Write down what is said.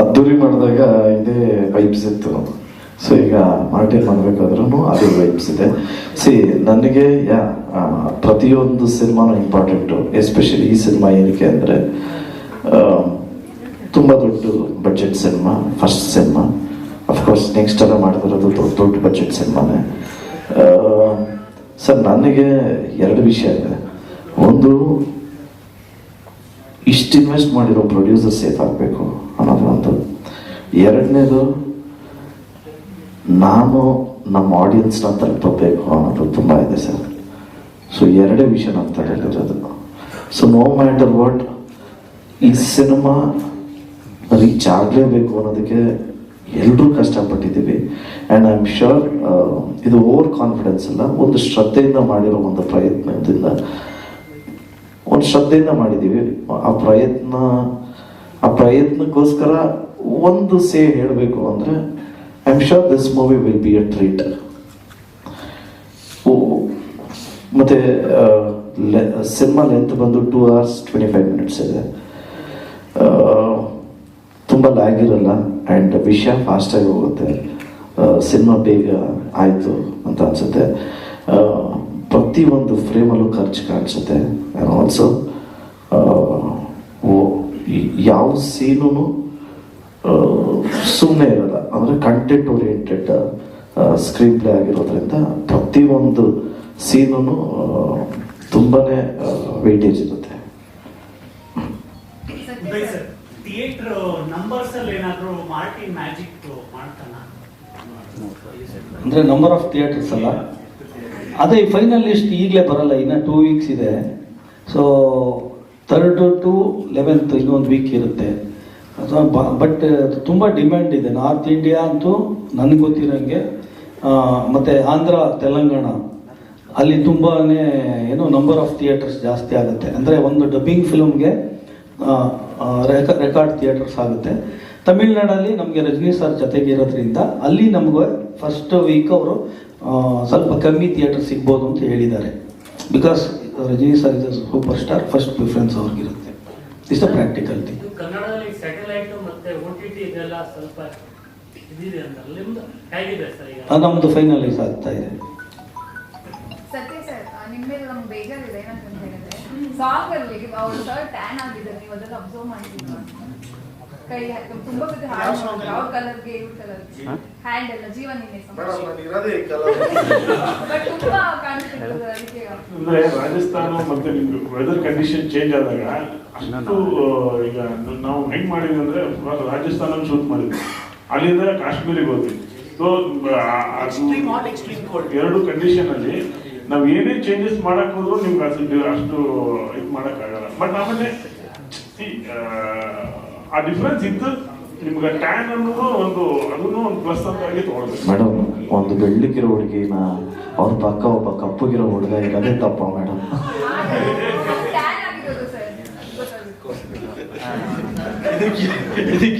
ಅದ್ದೂರಿ ಮಾಡಿದಾಗ ಇದೇ ವೈಬ್ಸ್ ಇತ್ತು. ಸೊ ಈಗ ಮಾರ್ಟಿನ್ ಮಾಡಬೇಕಾದ್ರೂ ಅದೇ ವೈಬ್ಸ್ ಇದೆ. ಸಿ ನನಗೆ, ಯಾ ಪ್ರತಿಯೊಂದು ಸಿನಿಮಾನು ಇಂಪಾರ್ಟೆಂಟು ಎಸ್ಪೆಷಲಿ ಈ ಸಿನಿಮಾ ಏನಕ್ಕೆ ಅಂದರೆ ತುಂಬ ದೊಡ್ಡ budget cinema first cinema. Of course next ಎಲ್ಲ ಮಾಡ್ತಿರೋದು ದೊಡ್ಡ ದೊಡ್ಡ ಬಜೆಟ್ ಸಿನಿಮಾನೇ. ಸರ್ ನನಗೆ ಎರಡು ವಿಷಯ ಇದೆ. ಒಂದು, ಇಷ್ಟು ಇನ್ವೆಸ್ಟ್ ಮಾಡಿರೋ ಪ್ರೊಡ್ಯೂಸರ್ ಸೇಫ್ ಆಗಬೇಕು. ಅನ್ನೋದು ಒಂದು ಎರಡನೇದು, ನಾನು ನಮ್ಮ ಆಡಿಯನ್ಸ್ನ ತಲುಪಬೇಕು ಅನ್ನೋದು ತುಂಬ ಇದೆ ಸರ್. ಸೊ ಎರಡೇ ವಿಷಯ ನಾನು ತಲೆಯಲ್ಲಿರೋದು ಸೊ ನೋ ಮ್ಯಾಟರ್ ವಾಟ್ ಈ ಸಿನಿಮಾ ರೀಚ್ ಆಗಲೇಬೇಕು ಅನ್ನೋದಕ್ಕೆ ಎಲ್ಲರೂ ಕಷ್ಟಪಟ್ಟಿದ್ದೀವಿ. ಆ್ಯಂಡ್ ಐ ಆಮ್ ಶ್ಯೂರ್ ಇದು ಓವರ್ ಕಾನ್ಫಿಡೆನ್ಸ್ ಅಲ್ಲ, ಒಂದು ಶ್ರದ್ಧೆಯಿಂದ ಮಾಡಿರೋ ಒಂದು ಪ್ರಯತ್ನದಿಂದ, ಒಂದು ಶ್ರದ್ಧೆಯಿಂದ ಮಾಡಿದ್ದೀವಿ. ಆ ಪ್ರಯತ್ನ ಆ ಪ್ರಯತ್ನಕ್ಕೋಸ್ಕರ ಒಂದು ಸೇ ಹೇಳಬೇಕು ಅಂದರೆ I am sure this movie will be a treat ಮತ್ತೆ ಸಿನಿಮಾ ಲೆಂತ್ ಬಂದು two hours twenty five minutes ಇದೆ ತುಂಬ ಲ್ಯಾಗ್ ಇರಲ್ಲ ಆ್ಯಂಡ್ ವಿಷಯ ಫಾಸ್ಟಾಗಿ ಹೋಗುತ್ತೆ. ಸಿನಿಮಾ ಬೇಗ ಆಯಿತು ಅಂತ ಅನಿಸುತ್ತೆ. ಪ್ರತಿಯೊಂದು ಫ್ರೇಮಲ್ಲೂ ಖರ್ಚು ಕಾಣಿಸುತ್ತೆ. ಆ್ಯಂಡ್ ಆಲ್ಸೋ ಯಾವ ಸೀನು ಸುಮ್ಮನೆ ಇರಲ್ಲ. ಅಂದರೆ ಕಂಟೆಂಟ್ ಓರಿಯೆಂಟೆಡ್ ಸ್ಕ್ರೀನ್ ಪ್ಲೇ ಆಗಿರೋದ್ರಿಂದ ಪ್ರತಿಯೊಂದು ಸೀನು ತುಂಬಾ ವೇಟೇಜ್ ಇರುತ್ತೆ. ಅಂದ್ರೆ ಸರ್ ಥಿಯೇಟರ್ ನಂಬರ್ಸ್ ಅಲ್ಲಿ ಏನಾದ್ರು ಮಾರ್ಟಿನ್ ಮ್ಯಾಜಿಕ್ ಮಾಡ್ತಾನ? ಅಂದರೆ ನಂಬರ್ ಆಫ್ ಥಿಯೇಟರ್ಸ್ ಅಲ್ಲ? ಅದೇ ಫೈನಲ್ ಲಿಸ್ಟ್ ಈಗಲೇ ಬರಲ್ಲ ಇನ್ನ ಟೂ ವೀಕ್ಸ್ ಇದೆ. ಸೊ ಥರ್ಡ್ ಟು ಲೆವೆಂತ್ ಇನ್ನೊಂದು ವೀಕ್ ಇರುತ್ತೆ. ಬಟ್ ತುಂಬ ಡಿಮ್ಯಾಂಡ್ ಇದೆ. ನಾರ್ತ್ ಇಂಡಿಯಾ ಅಂತೂ ನನಗೆ ಗೊತ್ತಿರೋಂಗೆ ಮತ್ತು ಮತ್ತೆ ಆಂಧ್ರ, ತೆಲಂಗಾಣ, ಅಲ್ಲಿ ತುಂಬಾ ಏನು ನಂಬರ್ ಆಫ್ ಥಿಯೇಟರ್ಸ್ ಜಾಸ್ತಿ ಆಗುತ್ತೆ. ಅಂದರೆ ಒಂದು ಡಬ್ಬಿಂಗ್ ಫಿಲ್ಮ್ಗೆ ರೆಕಾರ್ಡ್ ಥಿಯೇಟರ್ಸ್ ಆಗುತ್ತೆ. ತಮಿಳ್ನಾಡಲ್ಲಿ ನಮಗೆ ರಜನಿ ಸರ್ ಜೊತೆಗೆ ಇರೋದ್ರಿಂದ ಅಲ್ಲಿ ನಮಗೆ ಫಸ್ಟ್ ವೀಕ್ ಅವರು ಸ್ವಲ್ಪ ಕಮ್ಮಿ ಥಿಯೇಟರ್ ಸಿಗ್ಬೋದು ಅಂತ ಹೇಳಿದ್ದಾರೆ. Because Rajini sir is superstar first preference ಅವ್ರಿಗಿರುತ್ತೆ. Is the practical thing ಇದು ಕನ್ನಡದಲ್ಲಿ ಸ್ಯಾಟಲೈಟ್ ಮತ್ತೆ ಓಟಿಟಿ ಟಿ ಟಿ ಇದೆಲ್ಲ ಸ್ವಲ್ಪ ಇದಿದೆ ಅಂತ ನಿಮ್ದು ಹೇಗಿದೆ ಸರ್ ಈಗ? ನಮ್ದು ಫೈನಲೈಸ್ ಆಗ್ತಾ ಇದೆ. ಸತ್ಯ ಸರ್ ನಿಮ್ಮ ಮೇಲೆ ನಮ್ಗೆ ಬೇಜಾರಿದೆ ಏನಂತ ಹೇಳಿದ್ರೆ ಸಾಂಗ್ ಅಲ್ಲಿ ಅವ್ರು ಸರ್ ಟ್ಯಾನ್ ಆಗಿದ್ದಾರೆ ನೀವು ಅದನ್ನ ಅಬ್ಸರ್ವ್ ಮಾಡಿದ್ದೀರಾ? ಕೈ ತುಂಬಾ ಸತಿ ಹಾಡು ಯಾವ ಕಲರ್ಗೆ ಇವ್ರ ಕಲರ್ ಹ್ಯಾಂಡ್ ಎಲ್ಲ ಜೀವನ ಮೇಡಮ್ ನಾನು ಇರೋದೇ ಈ ಕಲರ್ ಬಟ್ ಅಂದ್ರೆ ರಾಜಸ್ಥಾನ ಮತ್ತೆ ನಿಮ್ಗೆ ವೆದರ್ ಕಂಡೀಷನ್ ಚೇಂಜ್ ಆದಾಗ ಅಷ್ಟು ಈಗ ನಾವು ಹೆಂಗ್ ಮಾಡಿದ್ವಿ ಅಂದ್ರೆ ರಾಜಸ್ಥಾನ ಶೂಟ್ ಮಾಡಿದ್ವಿ. ಅಲ್ಲಿಂದ ಕಾಶ್ಮೀರಿಗೆ ಹೋದ್ವಿ. ಸೊ ಎರಡು ಕಂಡೀಷನ್ ಅಲ್ಲಿ ನಾವ್ ಏನೇ ಚೇಂಜಸ್ ಮಾಡಕ್ ಹೋದ್ರು ನಿಮ್ಗೆ ಅಷ್ಟು ಅಷ್ಟು ಇದು ಮಾಡಕ್ ಆಗಲ್ಲ. ಬಟ್ ಆಮೇಲೆ ಆ, ಆ ಡಿಫ್ರೆನ್ಸ್ ಇದ್ದು ನಿಮ್ಗೆ ಟ್ಯಾನ್ ಅನ್ನೋದು ಒಂದು ಅದನ್ನು ಒಂದು ಪ್ಲಸ್ ಅಂತ ಆಗಿ ತಗೊಳ್ಬೇಕು. ಮೇಡಮ್ ಒಂದು ಬೆಳ್ಳಗಿರೋ ಹುಡುಗಿನ ಅವ್ರ ಪಕ್ಕ ಒಬ್ಬ ಕಪ್ಪಗಿರೋ ಹುಡುಗ ಇರೋದೇ ತಪ್ಪ ಮೇಡಮ್